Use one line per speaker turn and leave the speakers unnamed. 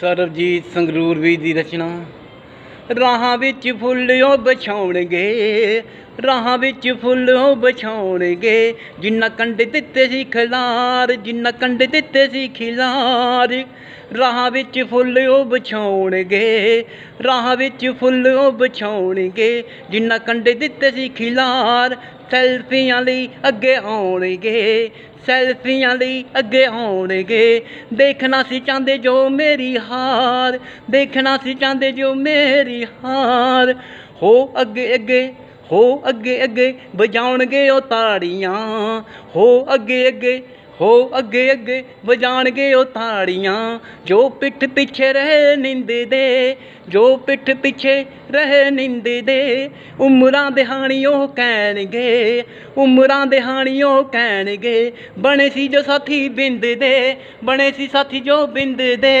ਸਰਬਜੀਤ ਸੰਗਰੂਰ ਵੀ ਦੀ ਰਚਨਾ। ਰਾਹਾਂ ਵਿੱਚ ਫੁੱਲ ਉਹ ਵਿਛਾਉਣਗੇ ਰਾਹਾਂ ਵਿੱਚ ਫੁੱਲ ਉਹ ਵਿਛਾਉਣਗੇ। ਜਿੰਨਾ ਕੰਡੇ ਦਿੱਤੇ ਸੀ ਖਿਲਾਰ ਜਿੰਨਾ ਕੰਡੇ ਦਿੱਤੇ ਸੀ ਖਿਲਾਰ, ਰਾਹਾਂ ਵਿੱਚ ਫੁੱਲ ਉਹ ਵਿਛਾਉਣਗੇ। ਰਾਹਾਂ ਵਿੱਚ ਫੁੱਲ ਉਹ ਵਿਛਾਉਣਗੇ। ਜਿੰਨਾ ਕੰਡੇ ਦਿੱਤੇ ਸੀ ਖਿਲਾਰ, ਸੈਲਫੀਆਂ ਲਈ ਅੱਗੇ ਆਉਣਗੇ। ਸੈਲਫੀਆਂ ਲਈ ਅੱਗੇ ਆਉਣਗੇ। ਦੇਖਣਾ ਸੀ ਚਾਹੁੰਦੇ ਜੋ ਮੇਰੀ ਹਾਰ, ਦੇਖਣਾ ਸੀ ਚਾਹੁੰਦੇ ਜੋ ਮੇਰੀ ਹਾਰ। ਹੋ ਅੱਗੇ ਅੱਗੇ ਹੋ ਅੱਗੇ ਅੱਗੇ ਵਜਾਉਣਗੇ ਉਹ ਤਾੜੀਆਂ। ਹੋ ਅੱਗੇ ਅੱਗੇ, ਹੋ ਅੱਗੇ ਅੱਗੇ ਵਜਾਣਗੇ ਉਹ ਤਾੜੀਆਂ। ਜੋ ਪਿੱਠ ਪਿੱਛੇ ਰਹੇ ਨਿੰਦ ਦੇ, ਜੋ ਪਿੱਠ ਪਿੱਛੇ ਰਹੇ ਨਿੰਦ ਦੇ, ਉਮਰਾਂ ਦੇ ਉਹ ਕਹਿਣਗੇ, ਉਮਰਾਂ ਦੇ ਉਹ ਕਹਿਣਗੇ। ਬਣੇ ਸੀ ਜੋ ਸਾਥੀ ਬਿੰਦ ਦੇ, ਬਣੇ ਸੀ ਸਾਥੀ ਜੋ ਬਿੰਦ ਦੇ।